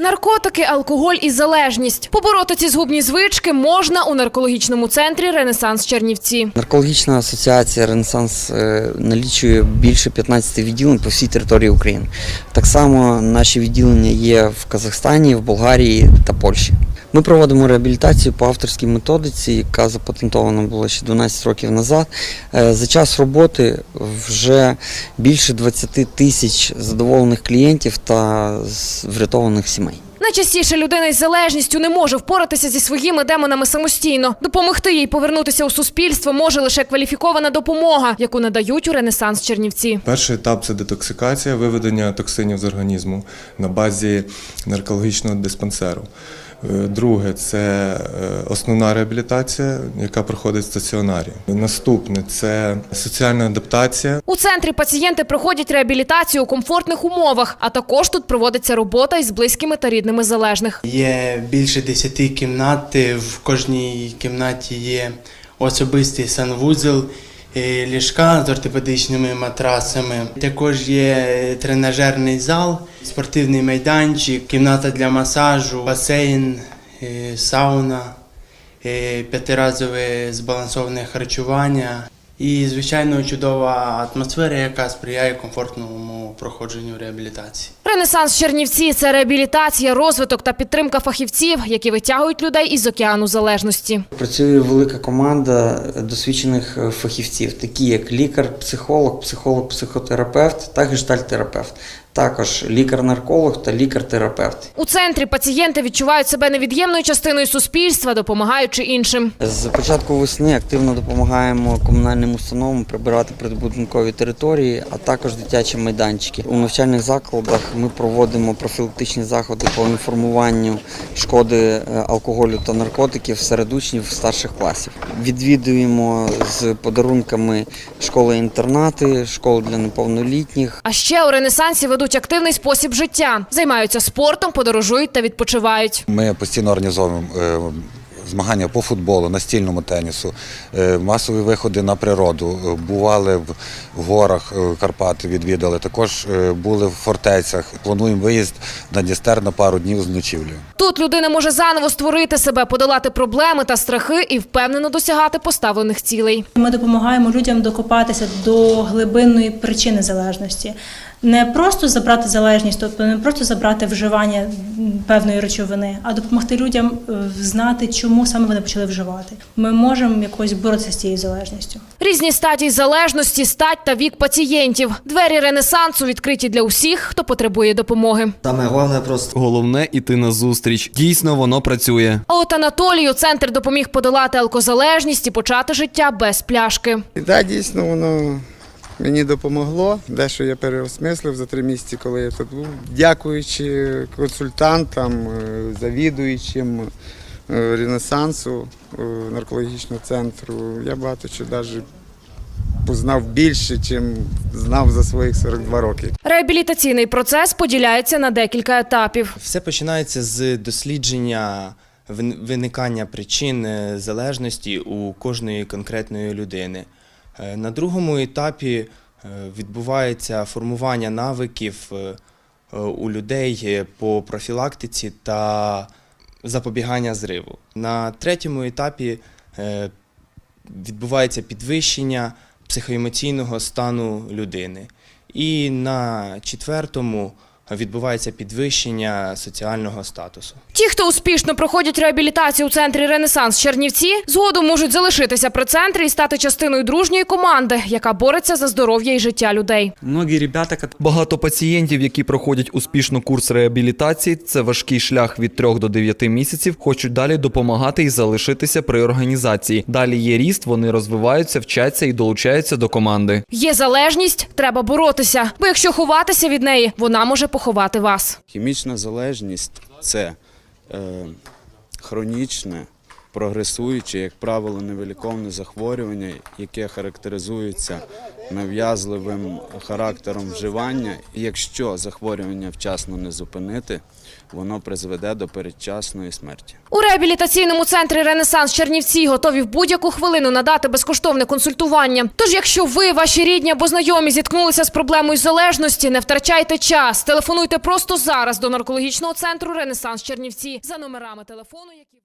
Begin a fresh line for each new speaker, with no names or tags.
Наркотики, алкоголь і залежність. Побороти ці згубні звички можна у наркологічному центрі Ренесанс Чернівці.
Наркологічна асоціація Ренесанс е, налічує більше 15 відділень по всій території України. Так само наші відділення є в Казахстані, в Болгарії та Польщі. Ми проводимо реабілітацію по авторській методиці, яка запатентована була ще 12 років назад. Е, За час роботи вже більше 20 тисяч задоволених клієнтів та врятованих сімей.
Найчастіше людина із залежністю не може впоратися зі своїми демонами самостійно. Допомогти їй повернутися у суспільство може лише кваліфікована допомога, яку надають у Ренесанс Чернівці.
Перший етап це детоксикація, виведення токсинів з організму на базі наркологічного диспансеру. Е, Друге це е, основна реабілітація, яка проходить в стаціонарі. Наступне це соціальна адаптація.
У центрі пацієнти проходять реабілітацію у комфортних умовах, а також тут проводиться робота із близькими та рідними залежних.
Є більше 10 кімнат. В кожній кімнаті є особистий санвузол, е, ліжка з ортопедичними матрасами. Також є тренажерний зал, спортивний майданчик, кімната для масажу, басейн, е, сауна, е, п'ятиразове збалансоване харчування. І, звичайно, чудова атмосфера, яка сприяє комфортному проходженню реабілітації.
Ренесанс Чернівці це реабілітація, розвиток та підтримка фахівців, які витягують людей із океану залежності.
Працює велика команда досвідчених е, фахівців, такі як лікар, психолог, психолог, психотерапевт та гештальтерапевт. Також лікар-нарколог та лікар-терапевт.
У центрі пацієнти відчувають себе невід'ємною частиною суспільства, допомагаючи іншим.
З початку весни активно допомагаємо комунальним установам прибирати прибудинкові території, а також дитячі майданчики. У навчальних закладах ми проводимо профілактичні заходи по інформуванню шкоди е, алкоголю та наркотиків серед учнів старших класів. Відвідуємо з подарунками школи-інтернати, школу для неповнолітніх.
А ще у Ренесансі ведуть активний спосіб життя, займаються спортом, подорожують та відпочивають.
Ми постійно організовуємо е, змагання по футболу, настільному тенісу, е, масові виходи на природу. Е, Бували в горах Карпати, відвідали. Також були в фортецях. Плануємо виїзд на Дністер на пару днів з ночівлею.
Тут людина може заново створити себе, подолати проблеми та страхи і впевнено досягати поставлених цілей.
Ми допомагаємо людям докопатися до глибинної причини залежності. Не просто забрати залежність, тобто не просто забрати вживання певної речовини, а допомогти людям е, знати, чому саме вони почали вживати. Ми можемо якось боротися з цією залежністю.
Різні стадії залежності, стать та вік пацієнтів. Двері Ренесансу відкриті для усіх, хто потребує допомоги.
Саме головне просто
Головне іти на зустріч. Дійсно, воно працює.
А от Анатолію центр допоміг подолати алкозалежність і почати життя без пляшки.
І так, дійсно, воно мені допомогло. Дещо я переосмислив за три місяці, коли я тут був. Дякуючи консультантам, е, завідуючим е, Ренесансу е, наркологічного центру, я багато чого навіть познав більше, ніж знав за своїх 42 роки.
Реабілітаційний процес поділяється на декілька етапів.
Все починається з дослідження виникання причин е, залежності у кожної конкретної людини. Е, На другому етапі е, відбувається формування навиків у людей по профілактиці та запобігання зриву. На третьому етапі відбувається підвищення психоемоційного стану людини. І на четвертому відбувається підвищення соціального статусу.
Ті, хто успішно проходять реабілітацію у центрі Ренесанс Чернівці, згодом можуть залишитися при центрі і стати частиною дружньої команди, яка бореться за здоров'я і життя людей.
многі ребята, які
Багато пацієнтів, які проходять успішно курс реабілітації, це важкий шлях від 3 до 9 місяців, хочуть далі допомагати і залишитися при організації. Далі є ріст, вони розвиваються, вчаться і долучаються до команди.
Є залежність, треба боротися, бо якщо ховатися від неї, вона може поховати вас.
Хімічна залежність це е, хронічне, прогресуюче, як правило, невиліковне захворювання, яке характеризується нав'язливим характером вживання. І якщо захворювання вчасно не зупинити, воно призведе до передчасної смерті.
У реабілітаційному центрі Ренесанс Чернівці готові в будь-яку хвилину надати безкоштовне консультування. Тож, якщо ви, ваші рідні або знайомі зіткнулися з проблемою залежності, не втрачайте час. Телефонуйте просто зараз до наркологічного центру Ренесанс Чернівці за номерами телефону, які